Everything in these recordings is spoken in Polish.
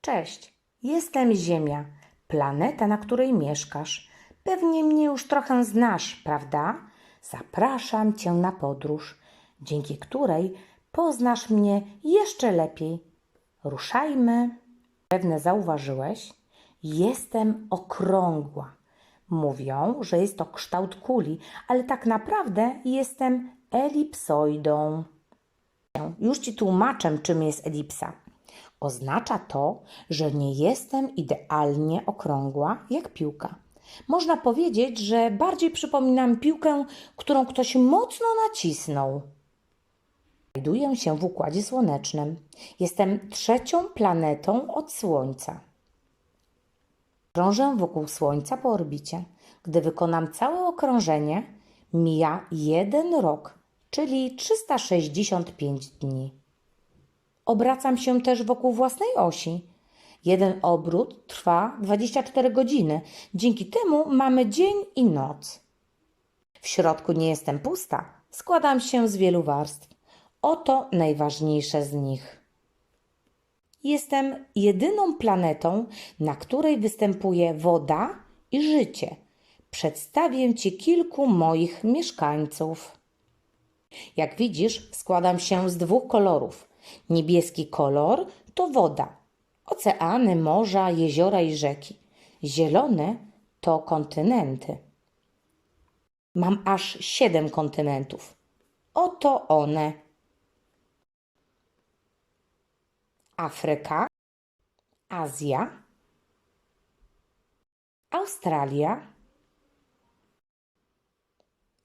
Cześć, jestem Ziemia, planeta, na której mieszkasz. Pewnie mnie już trochę znasz, prawda? Zapraszam cię na podróż, dzięki której poznasz mnie jeszcze lepiej. Ruszajmy. Pewne zauważyłeś? Jestem okrągła. Mówią, że jest to kształt kuli, ale tak naprawdę jestem elipsoidą. Już ci tłumaczę, czym jest elipsa. Oznacza to, że nie jestem idealnie okrągła jak piłka. Można powiedzieć, że bardziej przypominam piłkę, którą ktoś mocno nacisnął. Znajduję się w Układzie Słonecznym. Jestem trzecią planetą od Słońca. Krążę wokół Słońca po orbicie. Gdy wykonam całe okrążenie, mija jeden rok, czyli 365 dni. Obracam się też wokół własnej osi. Jeden obrót trwa 24 godziny. Dzięki temu mamy dzień i noc. W środku nie jestem pusta. Składam się z wielu warstw. Oto najważniejsze z nich. Jestem jedyną planetą, na której występuje woda i życie. Przedstawię Ci kilku moich mieszkańców. Jak widzisz, składam się z dwóch kolorów. Niebieski kolor to woda, oceany, morza, jeziora i rzeki. Zielone to kontynenty. Mam aż siedem kontynentów. Oto one: Afryka, Azja, Australia,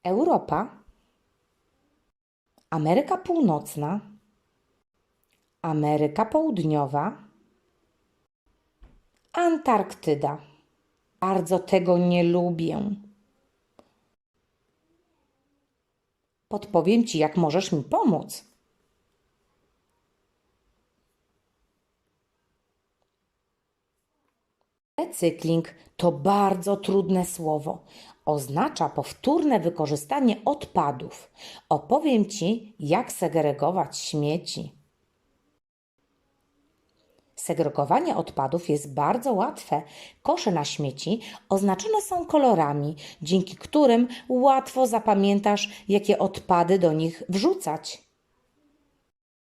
Europa, Ameryka Północna, Ameryka Południowa, Antarktyda. Bardzo tego nie lubię. Podpowiem Ci, jak możesz mi pomóc. Recykling to bardzo trudne słowo. Oznacza powtórne wykorzystanie odpadów. Opowiem Ci, jak segregować śmieci. Segregowanie odpadów jest bardzo łatwe. Kosze na śmieci oznaczone są kolorami, dzięki którym łatwo zapamiętasz, jakie odpady do nich wrzucać.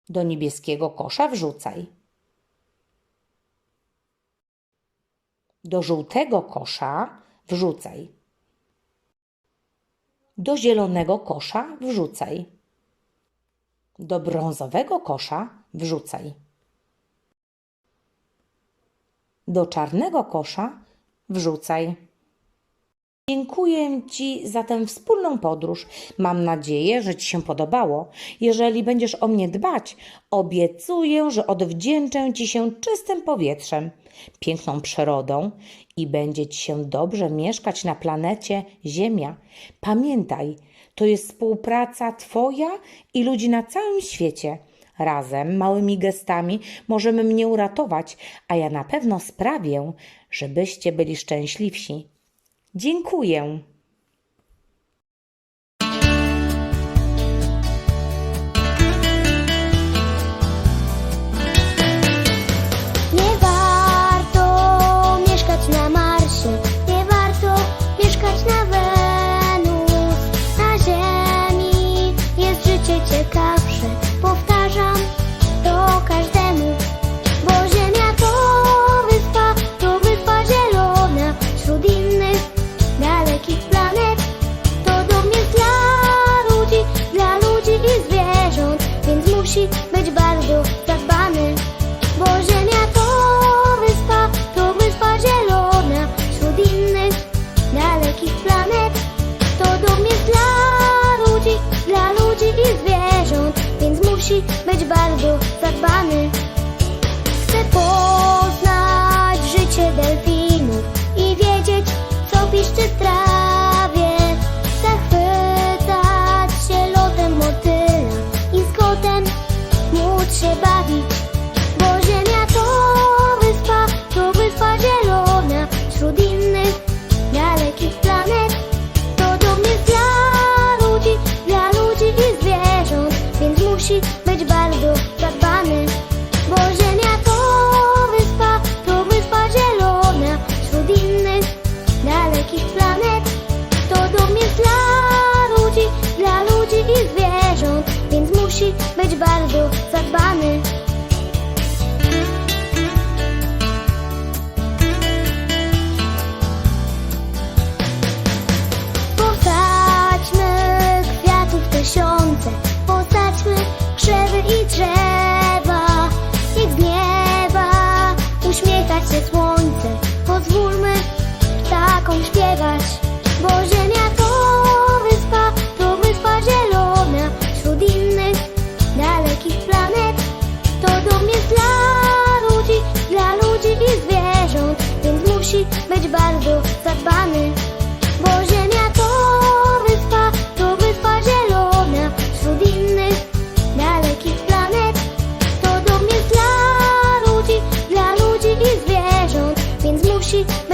Do niebieskiego kosza wrzucaj. Do żółtego kosza wrzucaj. Do zielonego kosza wrzucaj. Do brązowego kosza wrzucaj. Do czarnego kosza wrzucaj. Dziękuję Ci za tę wspólną podróż. Mam nadzieję, że Ci się podobało. Jeżeli będziesz o mnie dbać, obiecuję, że odwdzięczę Ci się czystym powietrzem, piękną przyrodą i będzie Ci się dobrze mieszkać na planecie Ziemia. Pamiętaj, to jest współpraca Twoja i ludzi na całym świecie. Razem, małymi gestami, możemy mnie uratować, a ja na pewno sprawię, żebyście byli szczęśliwsi. Dziękuję. Zadbany. Chcę poznać 是。